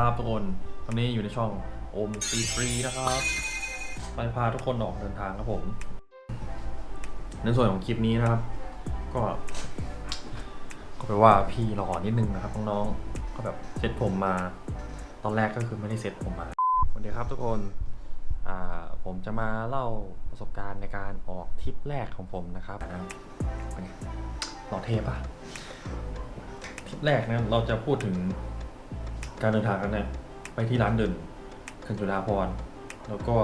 ครับทุกคนวันนี้อยู่ในช่องโอมซีฟรีนะครับไปพาทุกคนออกเดินทางครับผม ในส่วนของคลิปนี้นะครับ ก็ ก็ไปว่าพี่หล่อนิดนึงนะครับน้องๆก็แบบเซ็ตผมมา ตอนแรกก็คือไม่ได้เซ็ตผมมาสวัสดีครับทุกคนอ่าผมจะมาเล่าประสบการณ์ในการออกทริปแรกของผมนะครับนะหล่อเทปะทริปแรกนี่ยเราจะพูดถึง การเดินทางกันเนี่ยไปที่ร้านเดินเขื่อนจุฬาภรณ์แล้วก็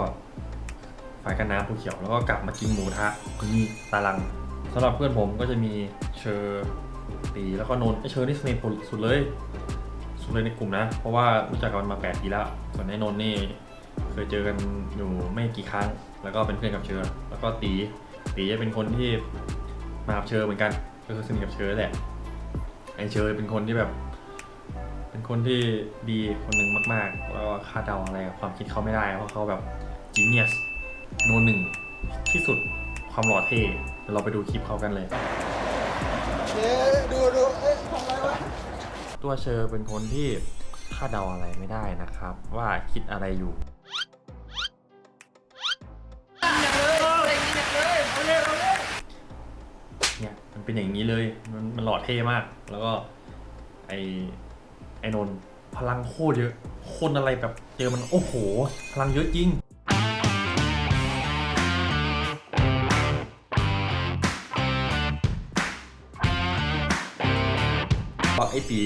ฝ่ายกันน้ำภูเขียว แล้วก็กลับมากินหมูทะนี่ตาลังสำหรับเพื่อนผมก็จะมีเชอร์ตีแล้วก็นนท์ไอเชอร์นี่สนิทสุดเลยสุดเลยในกลุ่มนะ เพราะว่ารู้จักกันมา 8 ปีแล้ว ส่วนไอ้นนท์นี่เคยเจอกันอยู่ไม่กี่ครั้ง แล้วก็เป็นเพื่อนกับเชอร์แล้วก็ตีตีจะเป็นคนที่มากับเชอร์เหมือนกัน ก็คือสนิทกับเชอร์แหละไอ้เชอร์เป็นคนที่แบบ เป็นคนที่ดีคนหนึ่งมากๆ แล้วก็คาดเดาอะไรกับความคิดเขาไม่ได้ เพราะเขาแบบจีเนียสโนหนึ่งที่สุดความหล่อเท่เดี๋ยวเราไปดูคลิปเขากันเลย เอ๊ะดูดูเอ๊ะทำอะไรวะตัวเชอร์เป็นคนที่คาดเดาอะไรไม่ได้นะครับ ว่าคิดอะไรอยู่ เนี่ยมันเป็นอย่างนี้เลย มันมันหล่อเท่มาก แล้วก็ไอ ไอนนท์พลังโคตรเยอะ คนอะไรแบบเจอมันโอ้โห พลังเยอะจริง บอกไอ้ตี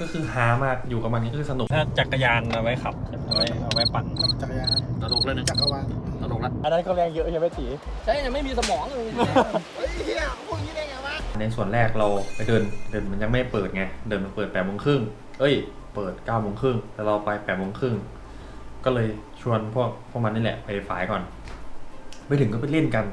ก็คือฮามากอยู่กับมันก็คือสนุกถ้าจักรยานเอาไว้ขับเอาไว้เอาไว้ปั่นจักรยานตลกเลยนะจักรวาลตลกละอันนั้นก็แรงเยอะใช่ไหมตี ใช่ยังไม่มีสมองเลย เฮ้ยเฮียพวกนี้ได้ไงวะ ในส่วนแรกเราไปเดินเดินมันยังไม่เปิดไงเดินมันเปิดแปดโมงครึ่งเอ้ย เปิดเก้าโมงครึ่งแต่เราไปแปดโมงครึ่งก็เลยชวนพวกพวกมันนี่แหละไปฝ่ายก่อน ไปถึงก็ไปเล่นกัน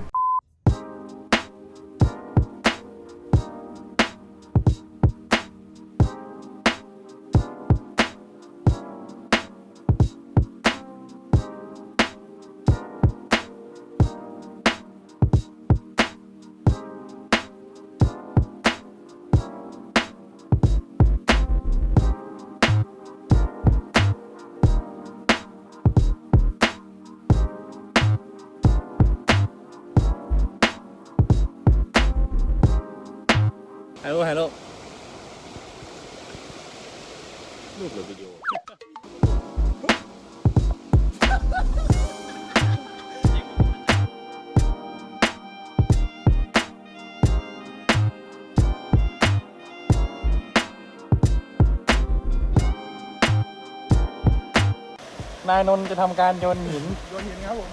นายนนท์จะทำการโยนหินโยนหินครับผม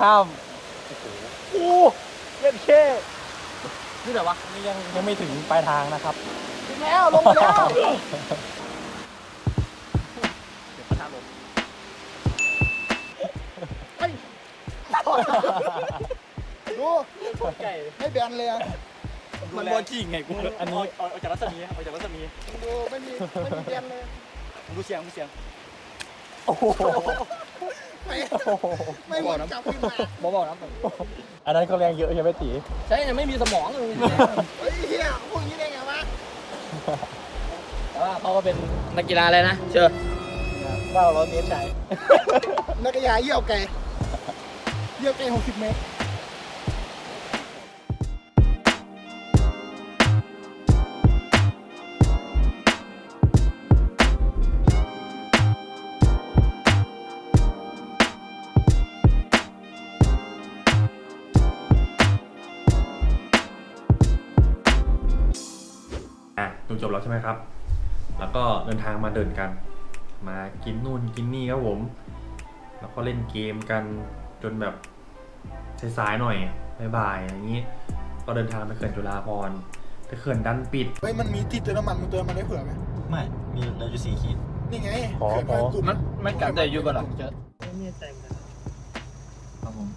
ข้ามโอ้เย็นเช่นี่แต่วะนี่ยังยังไม่ถึงปลายทางนะครับถึงแล้วลงมาแล้วเฮ้ยดูไก่ไม่แบนเลยอะมันบอลจริงไงกูอันนี้เอาเอาจากรัศมีเอาจากรัศมีดูไม่มีไม่มีแบนเลยดูเสียงดูเสียง โอ้โหไม่ไม่หมดจับขึ้นมาบอกบอกนะอันนั้นก็แรงเยอะใช่ไหมตีใช่ยังไม่มีสมองเลยเฮ้ยเฮียพวกนี้ได้ไงวะแต่ว่าเขาก็เป็นนักกีฬาเลยนะ เชื่อว่าร้อยเมตรใช่นักกีฬาเยี่ยวไก่เยี่ยวไก่หกสิบเมตร ดูจบแล้วใช่ไหมครับ แล้วก็เดินทางมาเดินกัน มากินนู่นกินนี่ครับผม แล้วก็เล่นเกมกันจนแบบสายๆหน่อยบ่ายๆอย่างนี้ ก็เดินทางไปเขื่อนจุฬาภรณ์แต่เขื่อนดันปิด เฮ้ยมันมีที่เติมน้ำมันมึงเติมมันได้เผื่อไหมไม่ มีเหลืออยู่สี่ขีด นี่ไงขอเขื่อนขอ กลุ่มมันมันกลับแต่อยู่ก่อนหรอครับผม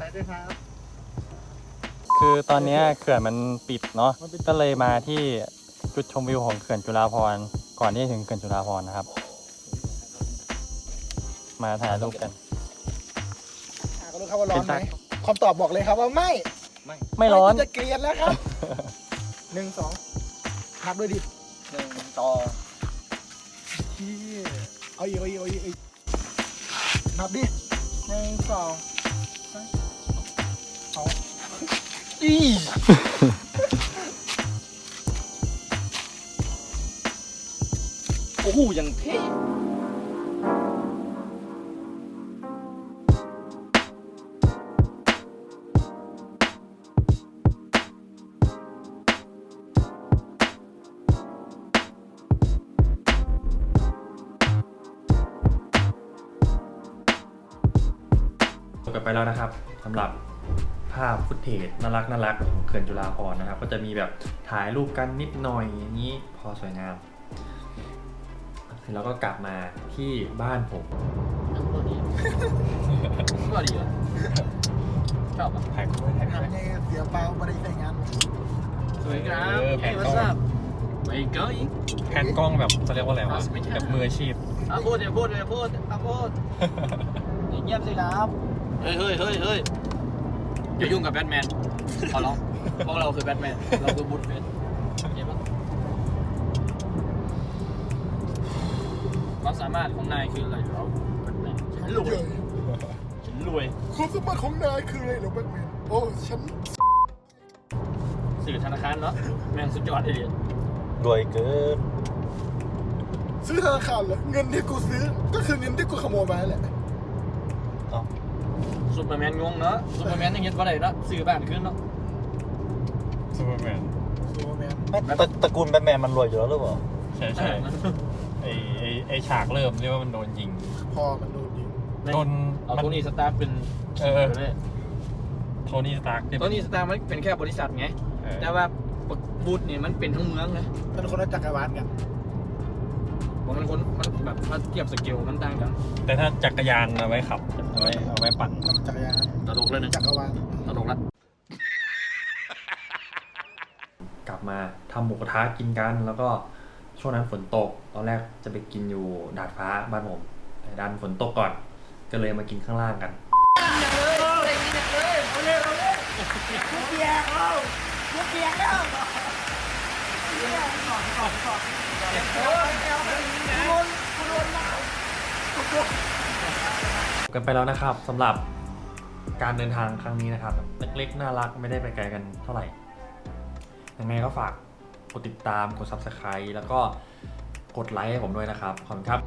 ไปด้วยครับ คือตอนเนี้ยเขื่อนมันปิดเนาะก็เลยมาที่จุดชมวิวของเขื่อนจุฬาภรณ์ก่อนที่จะถึงเขื่อนจุฬาภรณ์นะครับ มาถ่ายรูปกัน อะก็รู้ครับว่าร้อนไหมคำตอบบอกเลยครับว่าไม่ไม่ร้อน จะเกลียดแล้วครับหนึ่งสองนับด้วยดิหนึ่งต่อทที่เอาอีกเอาอีกเอาอีกเอาอีกนับดิหนึ่งสอง โอ้โหยังเท่จบกันไปแล้วนะครับสำหรับ ภาพฟุตเทจน่ารักน่ารักของเขื่อนจุฬาภรณ์นะครับ ก็จะมีแบบถ่ายรูปกันนิดหน่อยอย่างนี้พอสวยงามเสร็จแล้วก็กลับมาที่บ้านผมก็ดีก็ดีเลยชอบอะถ่ายคู่ถ่ายทำไงเสียเปล่าไม่ได้ใช้งานสวยงามเออแผเฮ้นยกล้วัองสับไปเกย์แผ่นกล้องแบบเขาเรียกว่าอะไรวะแบบมืออาชีพอะพูดเดี๋ยวพูดเดี๋ยวพูดอะพูดอย่าเงียบสิครับ เฮ้ยเฮ้ยเฮ้ยเฮ้ย อย่ายุ่งกับแบทแมน ขอร้อง พวกเราคือแบทแมน เราคือบุตรเฟนเห็นปะความสามารถของนายคืออะไรเราแบทแมนฉันรวย ฉันรวย ความสมบัติของนายคืออะไรเหรอแบทแมนโอ้ฉันสื่อธนาคารเนาะแม่งสุดยอดเลยรวยเกิน ซื้อธนาคารเหรอเงินที่กูซื้อ ก็คือเงินที่กูขโมยมาแหละ ซูเปอร์แมนงงเนาะซูเปอร์แมนยังเห็นว่าไรเนาะซื้อบ้านขึ้นเนาะซูเปอร์แมนซูเปอร์แมนตระตระกูลแบทแมนมันรวยอยู่แล้วหรือเปล่าใช่ใช่ไอไอไอฉากเริ่มเรียกว่ามันโดนยิง พอมันโดนยิงโดนเอามันโทนี่สตาร์เป็นเออเลยโทนี่สตาร์กที่โทนี่สตาร์มันเป็นแค่บริษัทไงเออแต่ว่าบูธเนี่ยมันเป็นทั้งเมืองนะเป็นคนละจักรวาลกัน ผมมันคนมันแบบถ้าเทียบสเกลมันต่างกันแต่ถ้าจักรยานเอาไว้ขับเอาไว้เอาไว้ปั่นน้ำจักรยานตลกเลยนะจักรวาลตลกละกลับมาทำหมูกระทะกินกัน แล้วก็ช่วงนั้นฝนตก ตอนแรกจะไปกินอยู่ดาดฟ้าบ้านผมแต่ดันฝนตกก่อน ก็เลยมากินข้างล่างกัน กันไปแล้วนะครับสำหรับการเดินทางครั้งนี้นะครับเล็กๆน่ารักไม่ได้ไปไกลกันเท่าไหร่ยังไงก็ฝากกดติดตามกด subscribe แล้วก็กดไลค์ให้ผมด้วยนะครับ ขอบคุณครับ